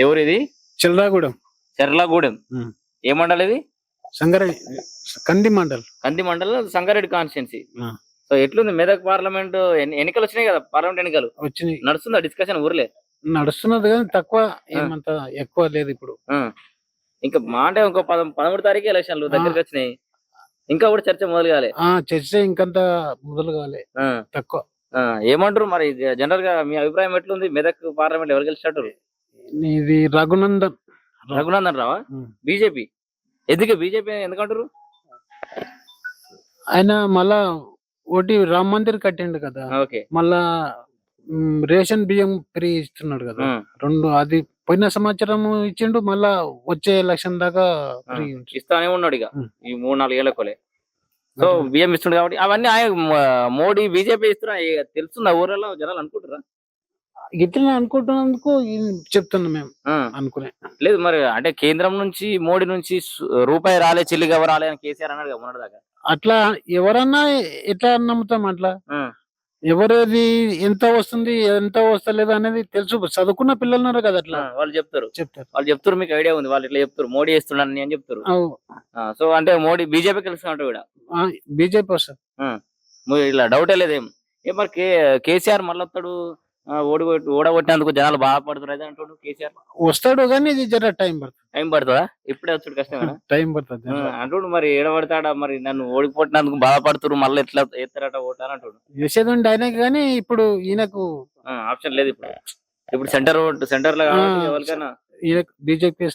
ఎవరు ఇది చిల్లరాగూడెం చెర్లగూడెం. ఏ మండలం ఇది? సంగారెడ్డి కంది మండల్. కంది మండలం సంగారెడ్డి కాన్స్టిట్యున్సీ. సో ఎట్లుంది? మెదక్ పార్లమెంట్ ఎన్ని- ఎన్నికలు వచ్చినాయి కదా పార్లమెంట్ ఎన్నికలు. వచ్చినాయి. నడుస్తుందా డిస్కషన్ ఊర్లే? నడుస్తున్నది కానీ తక్కువ ఏమంత ఎక్కువ లేదు ఇప్పుడు. ఇంకా మా అంటే ఇంకో పద పదమూడు తారీఖు ఎలక్షన్లు దగ్గరికి వచ్చినాయి. ఇంకా కూడా చర్చ మొదలు కాలే. ఆ చర్చ ఇంకంత మొదలు కాలే. తక్కువ. ఏమంటారు మరి? జనరల్గా మీ అభిప్రాయం ఎట్లుంది? మెదక్ పార్లమెంట్ ఎవరు గెలిచినట్టు? ఇది రఘునందన్. రఘునందన్ రావా. బీజేపీ? ఎందుకు బీజేపీ ఎందుకంటారు ఆయన మళ్ళా ఒకటి రామ్ మందిర్ కట్టిండు కదా. మళ్ళా రేషన్ బియ్యం ఫ్రీ ఇస్తున్నాడు కదా. రెండు అది పోయిన సంవత్సరం ఇచ్చిండు మళ్ళా వచ్చే ఎలక్షన్ దాకా ఇస్తానే ఉన్నాడు ఇక. ఈ మూడు నాలుగు ఏళ్ళకోలే సో బియ్యం ఇస్తుండు కాబట్టి అవన్నీ ఆయన మోడీ బీజేపీ ఇస్తున్నా తెలుస్తుందా ఊరలో జనాలు అనుకుంటారా ఇట్లా అనుకుంటున్నందుకు చెప్తున్నాం మేము. అనుకునే. లేదు మరి అంటే కేంద్రం నుంచి మోడీ నుంచి రూపాయి రాలే చిల్లిగా రాలే అని కేసీఆర్ అన్నాడు కదా మొన్నటి దాకా. అట్లా ఎవరన్నా ఎట్లా నమ్ముతాం అట్లా. ఎవరేది ఎంత వస్తుంది ఎంత వస్తలేదు అనేది తెలుసు. చదువుకున్న పిల్లలు ఉన్నారు కదా అట్లా. వాళ్ళు చెప్తారు. చెప్తారు. వాళ్ళు చెప్తారు మీకు ఐడియా ఉంది. వాళ్ళు ఇట్లా చెప్తారు. మోడీ ఇస్తున్నాడని అని చెప్తారు. సో అంటే మోడీ బీజేపీ కలిసినట్టు కూడా బీజేపీ వస్తుంది. మరి ఇలా డౌటే లేదేం? ఏ మరి కేసీఆర్ మళ్ళీ వస్తాడు ఆ, ఓడి ఓడగొట్టినందుకు జనాలు బాధపడుతున్నారు. అంటాడు కేసీఆర్. వస్తాడు కానీ ఇది జర టైం పడుతుంది. టైం పడుతుందా? ఇప్పుడే వచ్చాడు కష్టమేనా టైం పడుతుంది అంటుడు మరి ఏడబడతాడా మరి? నన్ను ఓడిపోయినందుకు బాధపడుతున్నారు మళ్ళీ ఎట్లా ఎత్తారట ఓటారు అంటుడు. చేసేది ఉండే ఆయనకి కానీ ఇప్పుడు ఈయనకు ఆప్షన్ లేదు ఇప్పుడు. ఇప్పుడు సెంటర్ సెంటర్లో ఎవరికైనా. బీజేపీ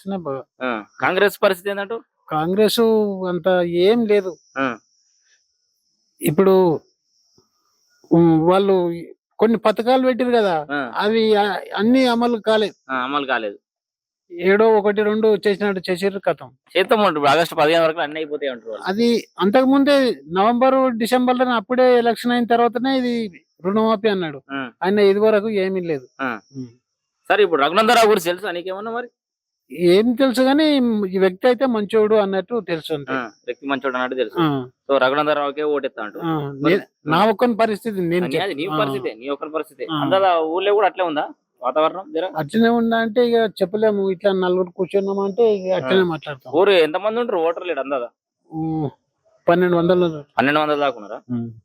కాంగ్రెస్ పరిస్థితి ఏంటంటూ కాంగ్రెస్ అంత ఏం లేదు. ఇప్పుడు వాళ్ళు కొన్ని పథకాలు పెట్టారు కదా అవి అన్ని అమలు కాలేదు అమలు కాలేదు. ఏడో ఒకటి రెండు చేసినట్టు చేసారు కథం. చేద్దాం అంటారు ఆగస్టు పదిహేను వరకు అన్ని అయిపోతాయి అంటారు. అది అంతకు ముందే నవంబర్ డిసెంబర్లో అప్పుడే ఎలక్షన్ అయిన తర్వాతనే ఇది రుణమాఫీ అన్నాడు. ఆయన ఇది వరకు ఏమీ లేదు. సరే ఇప్పుడు రఘునందరావు గురించి తెలుసా నీకేమన్నా మరి? ఏం తెలుసు కానీ ఈ వ్యక్తి అయితే మంచోడు అన్నట్టు తెలుసు అంతే. వ్యక్తి మంచోడు అన్నట్టు తెలుసు. ఆ, సో రఘునందరావుకే ఓటెత్తా అంటూ ఆ, నే- నా ఒక్కని పరిస్థితి నేను అది నీ చెప్- ఆ, పరిస్థితి నీ ఒక్కరి పరిస్థితి. ఆ. అందా ఊళ్ళో కూడా అట్లే ఉందా వాతావరణం జర? అట్లనే ఉందా అంటే ఇక చెప్పలేము. ఇట్లా నలుగురు కూర్చున్నాం అంటే ఇక అట్లనే మాట్లాడతాం. ఊరు ఎంత మంది ఉంటారు ఓటర్ లేడు అందా పన్నెండు వందలు. పన్నెండు వందల దాకా ఉన్నారా.